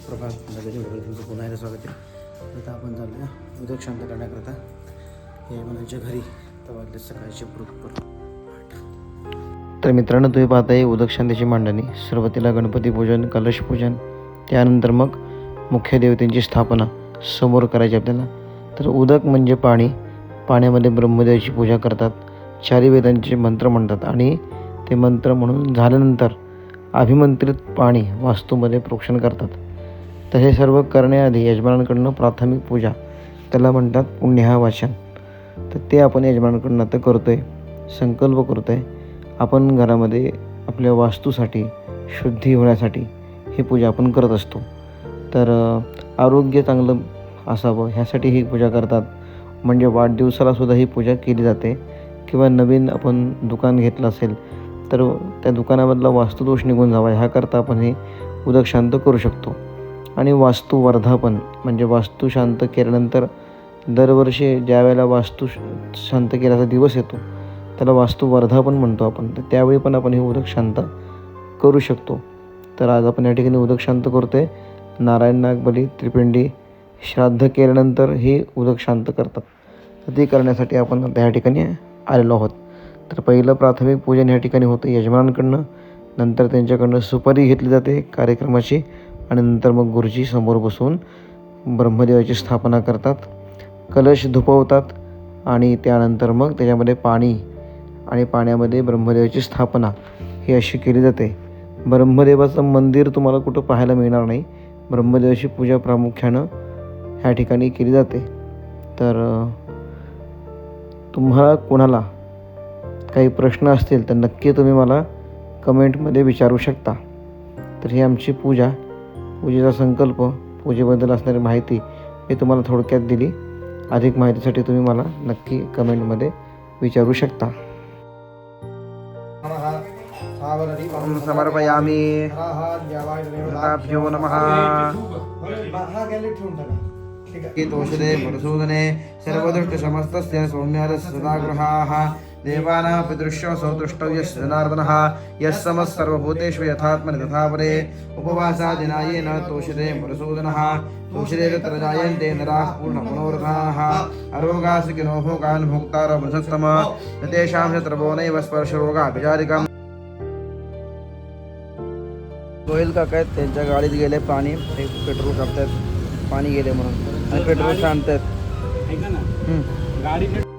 सुप्रभात. नवीन तुमचं पुन्हा एकदा स्वागत आहे. आता आपण चाललो आहे उदक शांत करण्याकरता. हे मुलांच्या घरी तर सकाळचे बरोबर तर मित्रांनो तुम्ही पाहताय उदक शांतीची मांडणी. सुरुवातीला गणपती पूजन कलश पूजन त्यानंतर मग मुख्य देवतेंची स्थापना समोर करायची आपल्याला. तर उदक म्हणजे पाणी. पाण्यामध्ये ब्रह्मदेवाची पूजा करतात. चारी वेदांचे मंत्र म्हणतात आणि ते मंत्र म्हणून झाल्यानंतर अभिमंत्रित पाणी वास्तूमध्ये प्रोक्षण करतात. तर हे सर्व करण्याआधी यजमानांकडनं प्राथमिक पूजा त्याला म्हणतात पुण्यहा वाचन तर ते आपण यजमानांकडून आता करतो आहे संकल्प करतो आहे आपण घरामध्ये आपल्या वास्तूसाठी शुद्धी होण्यासाठी ही पूजा आपण करत असतो. तर आरोग्य चांगलं असावं ह्यासाठी ही पूजा करतात. म्हणजे वाढदिवसालासुद्धा ही पूजा केली जाते. किंवा नवीन आपण दुकान घेतलं असेल तर त्या दुकानामधला वास्तुदोष निघून जावा. ह्याकरता आपण हे उदक शांत करू शकतो. आणि वास्तू वर्धापन म्हणजे वास्तू शांत केल्यानंतर दरवर्षी ज्या वेळेला वास्तू श- शांत केल्याचा दिवस येतो त्याला वास्तू वर्धापन म्हणतो आपण. तर त्यावेळी पण आपण हे उदक शांत करू शकतो. तर आज आपण या ठिकाणी उदक शांत करतो आहे नारायण नागबली त्रिपिंडी श्राद्ध केल्यानंतर हे उदक शांत करतात. तर ते करण्यासाठी आपण त्या ठिकाणी आलेलो आहोत. तर पहिलं प्राथमिक पूजन या ठिकाणी होतं. यजमानांकडनं नंतर त्यांच्याकडनं सुपारी घेतली जाते. कार्यक्रमाची आणि नंतर मग गुरुजी समोर बसून ब्रह्मदेवाची स्थापना करतात कलश धुपवतात आणि त्यानंतर मग त्याच्यामध्ये पाणी आणि पाण्यामध्ये ब्रह्मदेवाची स्थापना ही अशी केली जाते. ब्रह्मदेवाचं मंदिर तुम्हाला कुठं पाहायला मिळणार नाही. ब्रह्मदेवाची पूजा प्रामुख्यानं ह्या ठिकाणी केली जाते. तर तुम्हाला कोणाला काही प्रश्न असतील तर नक्की तुम्ही मला कमेंटमध्ये विचारू शकता. तर ही आमची पूजा पूजेचा संकल्प पूजेबद्दल असणारी माहिती मी तुम्हाला थोडक्यात दिली. अधिक माहितीसाठी तुम्ही मला नक्की कमेंटमध्ये विचारू शकता. समर्पयामी. गुलाभ्यो नमः. औषधे मधुसूदने सर्वदुष्टसमस्तस्य सौम्यादस्य देवानां पितृश्च सौतृष्टव्यस्य जनार्दनः यः समः सर्वभूतेषु यथात्मनि तथा परे उपवासादिनायेन तोषते मधुसूदनः तोषते तत्र जायन्ते नराः पूर्णमनोरथाः। अरोगासिकिनो भोगान् भोक्तारो मधुस्तम न तेषां शत्रवो नैव स्पर्शरोगाभिचारिकम् गोयल काका त्यांच्या गाडीत गेले पाणी पेट्रोल कापतात पाणी गेले म्हणून आणि पेट्रोल सांगतात. गाडीचे